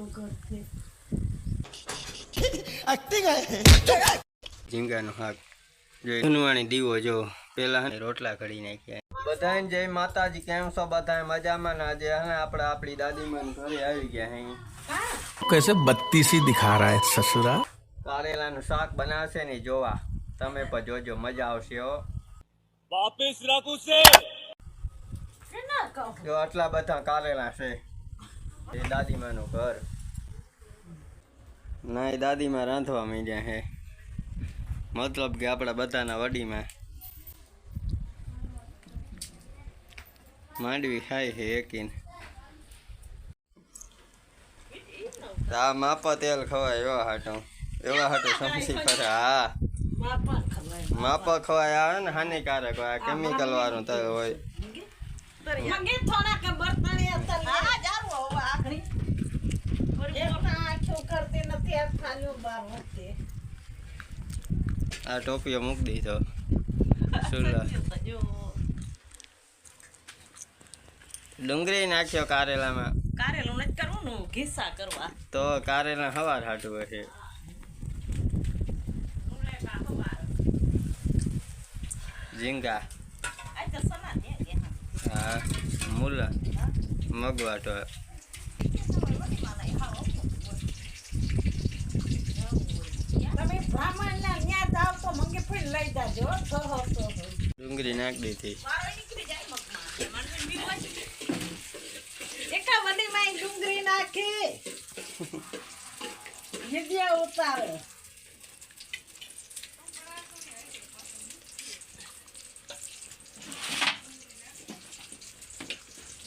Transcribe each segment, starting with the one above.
વાતો કરશે ઝીંગાનો હાક જો ધનવાણી દીવો જો પેલા રોટલા કરી નાખ્યા. બધાને જય માતાજી કેમ છો બધા મજામાં ના જે હે આપણે આપણી દાદી દાદીમાન ઘરે આવી ગયા હે. કેસે બત્તીસી દિખા રહા હે સસુરા? કારેલાનું શાક બનાવશે ને જોવા. તમે પણ જોજો મજા આવશે હો. વાપસ રાખું છે. જો આટલા બધા કારેલા છે. એ દાદીમાનું ઘર. ના, એ દાદીમાં રાંધવા માંડ્યા હે. મતલબ કે આપણા બધાના વડીમાં. માંડવી ખાય છે એકીને આ માપા તેલ ખવાય એવા હાટો. એવા હાટો સમજી પડે હા. માપા ખવાય આવે ને હાનિકારક હોય કેમિકલ વાળું હોય. આ ટોપીઓ મૂકી દીધો તો. ડુંગળી નાખ્યો કારેલામાં. કારેલું નથી કરવું ને ઘીસા કરવા. તો કારેલા હવાર હાટું હશે. ઝીંગા. હા મૂલા. મગવાટો તમે બ્રાહ્મણ ના ન્યા જાવ તો મંગે ફરી લઈ જાજો હો, છો હો છો હો. ડુંગળી નાખી દીધી. ડુંગળી નાખી ઉતારે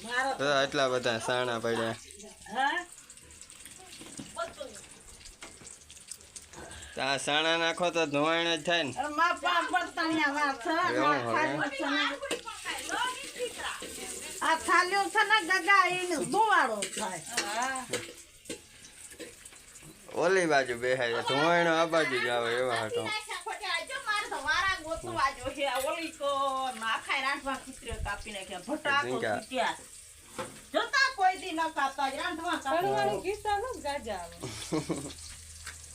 મારો બધા સાણા પડ્યા હા તો આ સાણા નાખો તો ધોવાણ જ થાય ને. આ થાલ્યો છે. ને. ગગા એને ધુવાડો થાય. ઓલી બાજુ બેહાય ધોવાણ આ બાજુ જ આવે એવા હતો. જોતા કોઈ દી ન કાપતા રાંધવા કરવાનું જોતા નું ગાજા ચાલે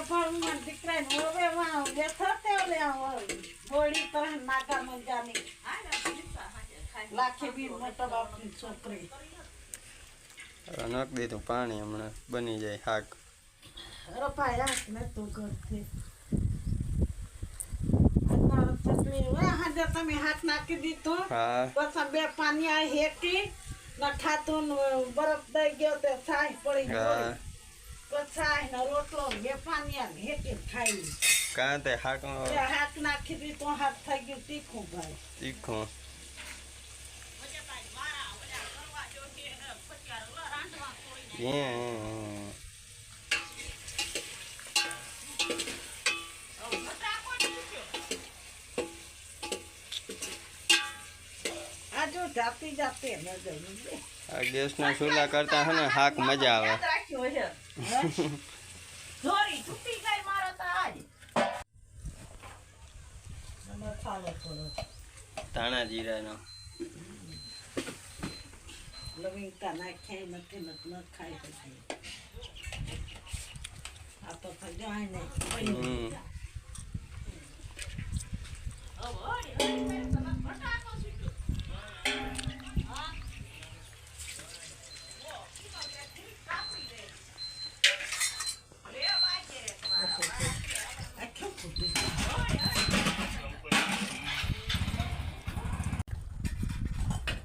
દીકરાને હવે માં બેઠો તે ઓલે ગોળી તરહ નાકા મંજાની હાલ આ ઘીસા હાથે ખાઈ. લાખી બી મોટો બાપની છોકરી હવે નાખી દીધું પાણી હમણાં બની જાય શાક રપાય આંખ ને તું કરતી અત્યારે ચટણી હવે હાજર તમે હાથ નાખી દીધો હા પછી બે પાણી આ હેકી નખાતું ને બરફ દઈ ગયો તે છાશ પડી હા ને રોટલો ને આ હેકી ખાઈ કાં તે તે શાકમાં હાથ નાખી દીધો હાથ થઈ ગયું તીખું ભાઈ. તીખું. Yeah. આ જો જાતી જાતી ન ગઈ આ ગેસના ચૂલા કરતા હે ને શાક મજા આવે યાદ રાખ્યો છે. દોરી તૂટી ગઈ મારો તો આજ. મસાલો થોડો ધાણા જીરાનો લવિંગતા નાખ્યા નથી નથી ન ખાઈ પછી આ તો થઈ જાય ને હમ આખું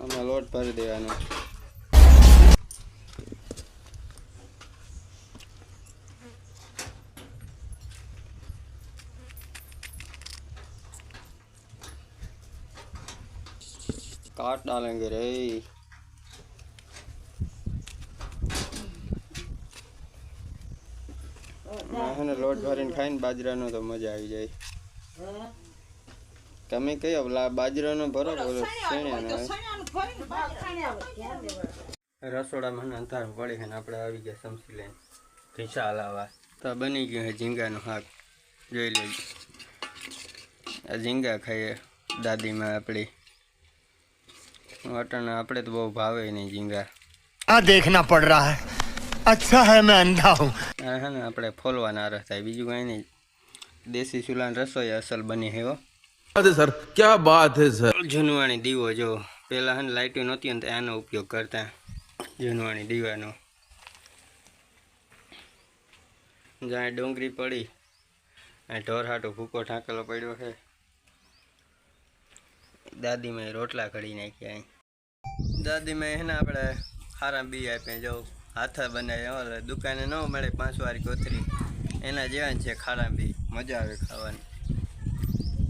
આમાં લોટ ભરી દેવાનો काट डालेंगे रे મેં લોટ ભરીને ખાઈને બાજરાનો તો મજા આવી જાય તમે કયો? ઓલા બાજરાનો ભરો બોલો શેણ્યાનો રસોડામાં અંધારું પડી છે ને આપણે આવી ગયા સમસી લઈને ઢીસા હલાવા તો બની ગયું છે ઝીંગાનું હાક જોઈ લેજો. આ ઝીંગા ખાઈએ દાદીમાં આપણી. વટણ આપણે તો બહુ ભાવે નહીં ઝીંગા. આ દેખના પડ રહા હૈ. અચ્છા હૈ મેં અંધા હું. ને આપણે ફોલવાના રસ થાય. બીજું કાંઈ નહીં. દેશી ચૂલાની રસોઈ અસલ બની હે હો. બાત સર ક્યાં બાત હે સર જૂનવાણી દીવો, જો. પહેલાં હે લાઇટો નહોતી અને એનો ઉપયોગ કરતા. જૂનવાણી દીવાનો. જ્યાં ડુંગળી પડી અને ઢોરહાટો ભૂકો ઠાંકેલો પડ્યો છે. દાદી મેં રોટલા કરી નાખ્યા દાદી મેં એને આપણે સારા બી આપ્યા જો. હાથા બનાવ્યા દુકાને ન મળે, પાંચ વાર કોથરી એના જેવા છે ખારા બી. મજા આવે ખાવાની.